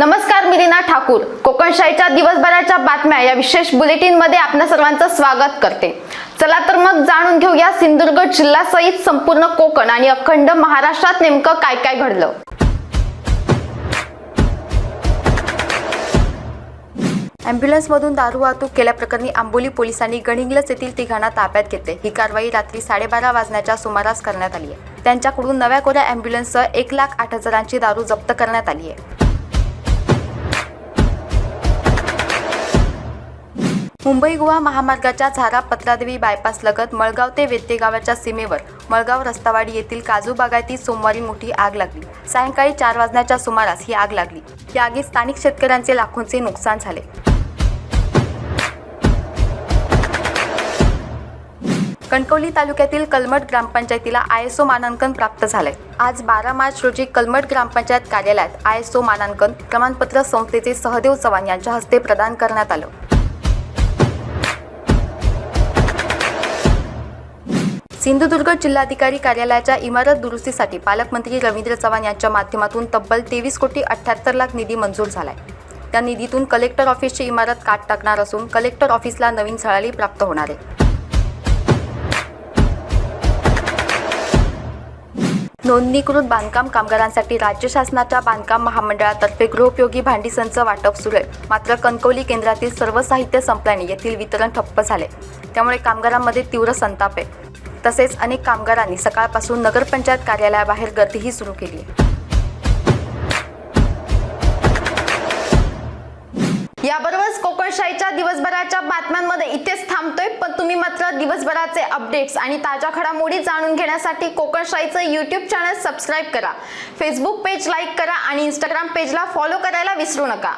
नमस्कार मी दीना ठाकूर. कोकणशाहीच्या दिवसभराच्या बातम्या या विशेष बुलेटिनमध्ये आपल्या सर्वांचं स्वागत करते. चला तर मग जाणून घेऊया सिंधुदुर्ग जिल्ह्यासहित संपूर्ण कोकण आणि अखंड महाराष्ट्रात नेमकं काय काय घडलं. अँब्युलन्समधून दारू वाहतूक केल्याप्रकरणी आंबोली पोलिसांनी गणिंगलच येथील तिघांना ताब्यात घेतले. ही कारवाई रात्री साडेबारा वाजण्याच्या सुमारास करण्यात आली आहे. त्यांच्याकडून नव्या कोऱ्या अँब्युलन्ससह एक लाख आठ हजारांची दारू जप्त करण्यात आली आहे. मुंबई गोवा महामार्गाच्या झारा पत्रादेवी बायपास लगत मळगाव ते वेत्ते गावाच्या सीमेवर मळगाव रस्तावाडी येथील काजू बागायतीत सोमवारी मोठी आग लागली. सायंकाळी चार वाजण्याच्या सुमारास ही आग लागली. या आगीत स्थानिक शेतकऱ्यांचे लाखोंचे नुकसान झाले. कणकवली तालुक्यातील कलमठ ग्रामपंचायतीला आय एस ओ मानांकन प्राप्त झालंय. आज बारा मार्च रोजी कलमठ ग्रामपंचायत कार्यालयात आय एस ओ मानांकन प्रमाणपत्र संस्थेचे सहदेव चव्हाण यांच्या हस्ते प्रदान करण्यात आलं. सिंधुदुर्ग जिल्हाधिकारी कार्यालयाच्या इमारत दुरुस्तीसाठी पालकमंत्री रवींद्र चव्हाण यांच्या माध्यमातून तब्बल तेवीस कोटी अठ्ठ्याहत्तर लाख निधी मंजूर झालाय. त्या निधीतून कलेक्टर ऑफिसची इमारत काट टाकणार असून कलेक्टर ऑफिसला नवीन सळाली प्राप्त होणार आहे. नोंदणीकृत बांधकाम कामगारांसाठी राज्य शासनाच्या बांधकाम महामंडळातर्फे गृहोपयोगी भांडी संच वाटप सुरू आहे. मात्र कणकवली केंद्रातील सर्व साहित्य संपल्याने येथील वितरण ठप्प झाले त्यामुळे कामगारांमध्ये तीव्र संताप आहे. तसेच अनेक कामगारांनी सकाळपासून नगरपंचायत कार्यालयाबाहेर गर्दीही सुरू केली. याबरोबरच कोकणशाहीच्या दिवसभराच्या बातम्यांमध्ये इथेच थांबतोय पण तुम्ही मात्र दिवसभराचे अपडेट्स आणि ताज्या घडामोडी जाणून घेण्यासाठी कोकणशाहीचं यूट्यूब चॅनल सबस्क्राईब करा. फेसबुक पेज लाईक करा आणि इंस्टाग्राम पेजला फॉलो करायला विसरू नका.